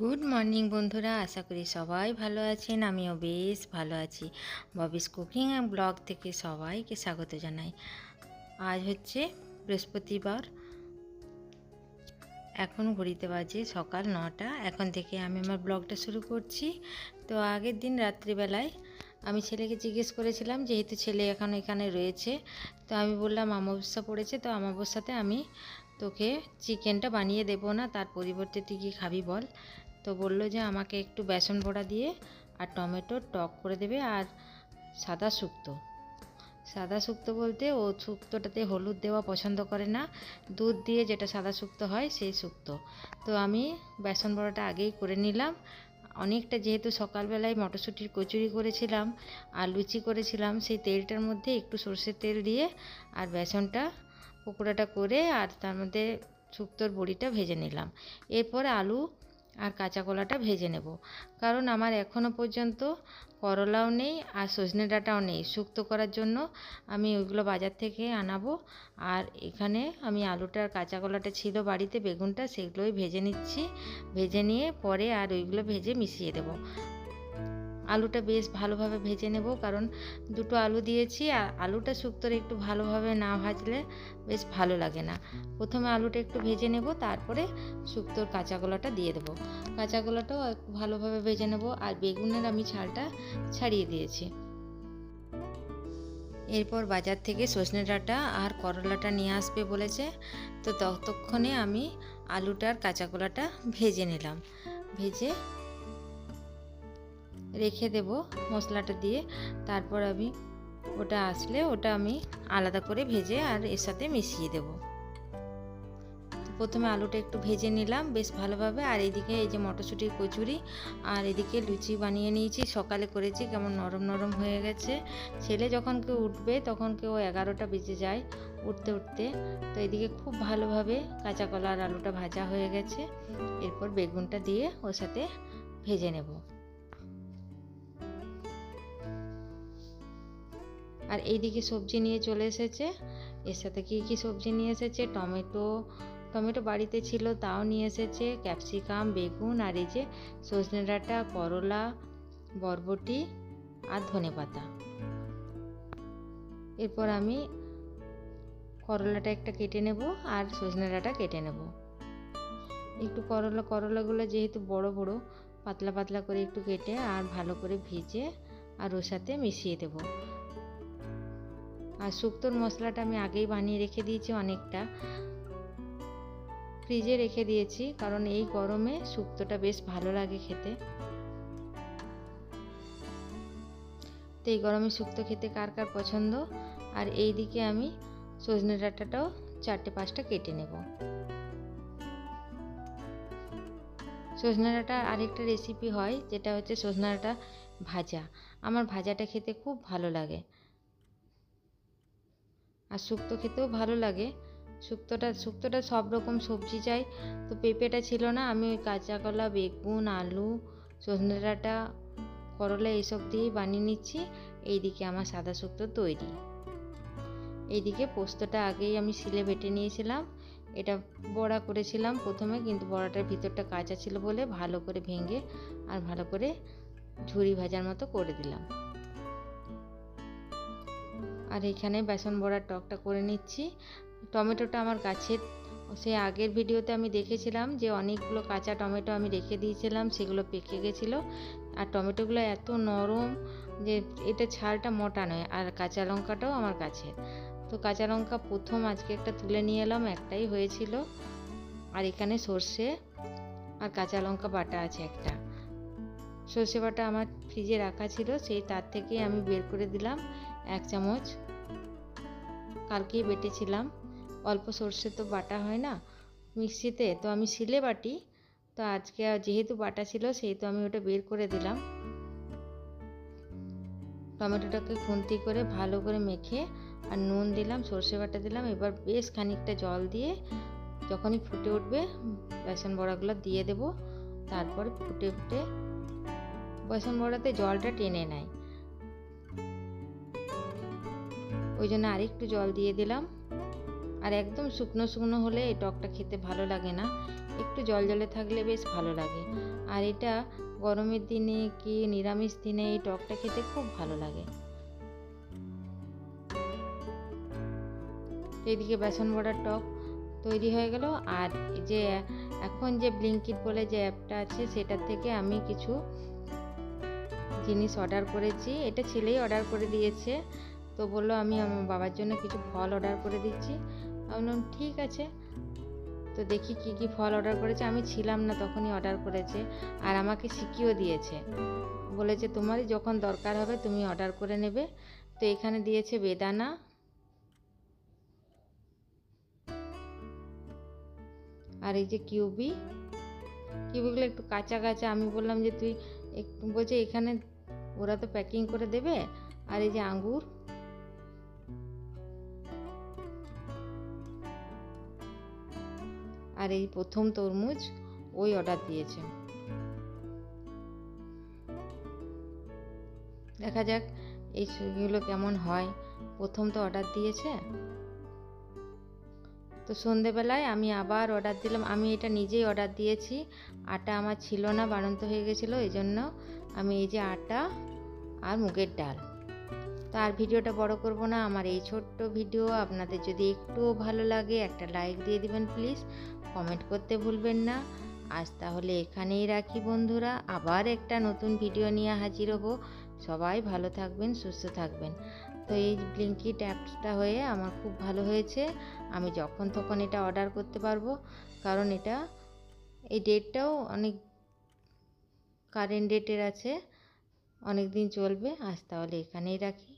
Good morning বন্ধুরা। আশা করি সবাই ভালো আছেন। আমিও বেশ ভালো আছি। ববিস কুকিং অ্যান্ড ব্লগ থেকে সবাইকে স্বাগত জানাই। আজ হচ্ছে বৃহস্পতিবার। এখন ঘড়িতে বাজে সকাল নটা। এখন থেকে আমি আমার ব্লগটা শুরু করছি। তো আগের দিন রাত্রিবেলায় আমি ছেলেকে জিজ্ঞেস করেছিলাম, যেহেতু ছেলে এখন এখানে রয়েছে, তো আমি বললাম, অমাবস্যা পড়েছে, তো অমাবস্যাতে আমি তোকে চিকেনটা বানিয়ে দেবো না, তার পরিবর্তে তুই কী খাবি বল? তো বলল যে আমাকে একটু বেসন বড়া দিয়ে আর টমেটো টক করে দেবে আর সাদা শুক্তো। সাদা শুক্তো বলতে ও শুক্তোটাতে হলুদ দেওয়া পছন্দ করে না। দুধ দিয়ে যেটা সাদা শুক্তো হয় সেই শুক্তো। তো আমি বেসন বড়াটা আগেই করে নিলাম। অনেকটা যেহেতু সকালবেলায় মটরশুঁটির কচুরি করেছিলাম আর লুচি করেছিলাম, সেই তেলটার মধ্যে একটু সর্ষের তেল দিয়ে আর বেসনটা, পকোড়াটা করে আর তার মধ্যে শুক্তোর বড়িটা ভেজে নিলাম। এরপর আলু আর কাঁচা কলাটা ভেজে নেব। কারণ আমার এখনও পর্যন্ত করলাও নেই আর সজনে ডাঁটাও নেই। শুক্তো করার জন্য আমি ওইগুলো বাজার থেকে আনাবো। আর এখানে আমি আলুটা আর কাঁচা কলাটা ছিল বাড়িতে, বেগুনটা, সেগুলোই ভেজে নিচ্ছি। ভেজে নিয়ে পরে আর ওইগুলো ভেজে মিশিয়ে দেবো। আলুটা বেশ ভালোভাবে ভেজে নেব, কারণ দুটো আলু দিয়েছি, আর আলুটা শুক্তোর একটু ভালোভাবে না ভাজলে বেশ ভালো লাগে না। প্রথমে আলুটা একটু ভেজে নেব, তারপরে শুক্তোর কাঁচা কলাটা দিয়ে দেবো। কাঁচা কলাটাও ভালোভাবে ভেজে নেব, আর বেগুনের আমি ছালটা ছাড়িয়ে দিয়েছি। এরপর বাজার থেকে সজনে ডাঁটা আর করলাটা নিয়ে আসবে বলেছে, তো ততক্ষণে আমি আলুটার কাঁচা কলাটা ভেজে নিলাম। ভেজে রেখে দেব মশলাটা দিয়ে। তারপর আমি ওটা আসলে ওটা আমি আলাদা করে ভেজে আর এর সাথে মিশিয়ে দেব। প্রথমে আলুটা একটু ভেজে নিলাম বেশ ভালোভাবে। আর এদিকে এই যে মটরশুঁটির কচুরি আর এদিকে লুচি বানিয়ে নিয়েছি। সকালে করেছি, কেমন নরম নরম হয়ে গেছে। ছেলে যখন কেউ উঠবে তখন কেউ এগারোটা বেজে যায় উঠতে উঠতে। তো এদিকে খুব ভালোভাবে কাঁচা কলা আর আলুটা ভাজা হয়ে গেছে। এরপর বেগুনটা দিয়ে ওর সাথে ভেজে নেব। আর এইদিকে সবজি নিয়ে চলে এসেছে। এর সাথে কী কী সবজি নিয়ে এসেছে? টমেটো টমেটো বাড়িতে ছিল, তাও নিয়ে এসেছে। ক্যাপসিকাম, বেগুন আর এই যে সজনে ডাঁটা, করলা, বরবটি আর ধনে পাতা। এরপর আমি করলাটা একটা কেটে নেব আর সজনে ডাঁটা কেটে নেব। একটু করলা, করলাগুলো যেহেতু বড় বড়, পাতলা পাতলা করে একটু কেটে আর ভালো করে ভেজে আর ওর সাথে মিশিয়ে দেবো। আর শুক্তোর মশলাটা আমি আগেই বানিয়ে রেখে দিয়েছি অনেকটা। ফ্রিজে রেখে দিয়েছি কারণ এই গরমে শুক্তোটা বেশ ভালো লাগে খেতে। তো এই গরমে শুক্তো খেতে কার কার পছন্দ? আর এই দিকে আমি সজনে ডাঁটাটাও চারটে পাঁচটা কেটে নেব। সজনে ডাঁটা আরেকটা রেসিপি হয়, যেটা হচ্ছে সজনে ডাঁটা ভাজা। আমার ভাজাটা খেতে খুব ভালো লাগে। আর শুক্তো খেতেও ভালো লাগে। শুক্তোটা শুক্তোটা সব রকম সবজি চাই। তো পেঁপেটা ছিল না, আমি ওই কাঁচা কলা, বেগুন, আলু, সজনে ডাঁটা, করলা এইসব দিয়েই বানিয়ে নিচ্ছি। এইদিকে আমার সাদা শুক্তো তৈরি। এইদিকে পোস্তটা আগেই আমি শিলে বেটে নিয়েছিলাম। এটা বড়া করেছিলাম প্রথমে, কিন্তু বড়াটার ভিতরটা কাঁচা ছিল বলে ভালো করে ভেঙে আর ভালো করে ঝুরি ভাজার মতো করে দিলাম। আর এখানে বেসন বড়ার টকটা করে নিচ্ছি। টমেটোটা আমার গাছের সে আগের ভিডিওতে আমি দেখেছিলাম যে অনেকগুলো কাঁচা টমেটো আমি রেখে দিয়েছিলাম, সেগুলো পেকে গেছিল। আর টমেটোগুলো এত নরম যে এটা ছালটা মোটা নয়, আর কাঁচা লঙ্কাটাও আমার কাছে। তো কাঁচা লঙ্কা প্রথম আজকে একটা তুলে নিয়ে এলাম, একটাই হয়েছিল। আর এখানে সর্ষে আর কাঁচা লঙ্কা বাটা আছে একটা। সর্ষে বাটা আমার ফ্রিজে রাখা ছিল, সেই তার থেকে আমি বের করে দিলাম এক চামচ। কালকেই বেটেছিলাম। অল্প সর্ষে তো বাটা হয় না, মিক্সিতে। তো আমি শিলে বাটি, তো আজকে যেহেতু বাটা ছিল সেহেতু আমি ওটা বের করে দিলাম। টমেটোটাকে খুন্তি করে ভালো করে মেখে আর নুন দিলাম, সর্ষে বাটা দিলাম। এবার বেশ খানিকটা জল দিয়ে যখনই ফুটে উঠবে, বেসন বড়াগুলো দিয়ে দেব। তারপরে ফুটে ফুটে বেসন বড়াতে জলটা টেনে নেয়। ওই জন্য আরেকটু জল দিয়ে দিলাম। আর একদম শুকনো শুকনো হলে এই টকটা খেতে ভালো লাগে না। একটু জল জলে থাকলে বেশ ভালো লাগে। আর এটা গরমের দিনে কি নিরামিষ দিনে এই টকটা খেতে খুব ভালো লাগে। এইদিকে বেসন বড়ার টক তৈরি হয়ে গেল। আর যে এখন যে ব্লিঙ্কিট বলে যে অ্যাপটা আছে, সেটার থেকে আমি কিছু জিনিস অর্ডার করেছি। এটা ছেলেই অর্ডার করে দিয়েছে। তো বলল, আমি আমার বাবার জন্য কিছু ফল অর্ডার করে দিচ্ছি। বললাম, ঠিক আছে। তো দেখি কি কি ফল অর্ডার করেছে। আমি ছিলাম না, তখনই অর্ডার করেছে আর আমাকে শিখিয়েও দিয়েছে। বলেছে, তোমারই যখন দরকার হবে, তুমি অর্ডার করে নেবে। তো এখানে দিয়েছে বেদানা। আর এই যে কিউবি, কিউবিগুলো একটু কাঁচা কাঁচা। আমি বললাম যে, তুই একটু বলছে, এখানে ওরা তো প্যাকিং করে দেবে। আর এই যে আঙ্গুর। আর এই প্রথম তরমুজ ওই অর্ডার দিয়েছে। দেখা যাক এই ছবিগুলো কেমন হয়। প্রথম তো অর্ডার দিয়েছে। তো সন্ধেবেলায় আমি আবার অর্ডার দিলাম। আমি এটা নিজেই অর্ডার দিয়েছি। আটা আমার ছিল না বাড়ন্ত হয়ে গেছিল এই জন্য আমি এই যে আটা আর মুগের ডাল। তো আর ভিডিওটা বড় করব না, আমার এই ছোট্ট ভিডিও আপনাদের যদি একটুও ভালো লাগে একটা লাইক দিয়ে দিবেন প্লিজ, কমেন্ট করতে ভুলবেন না। আজ তাহলে এখানেই রাখি বন্ধুরা, আবার একটা নতুন ভিডিও নিয়ে হাজির হব। সবাই ভালো থাকবেন, সুস্থ থাকবেন। তো এই ব্লিঙ্কিট অ্যাপসটা হয়ে আমার খুব ভালো হয়েছে, আমি যখন তখন এটা অর্ডার করতে পারব, কারণ এটা, এই ডেটটাও অনেক কারেন্ট ডেটের আছে অনেক দিন চলবে, আজ তাহলে এখানেই রাখি।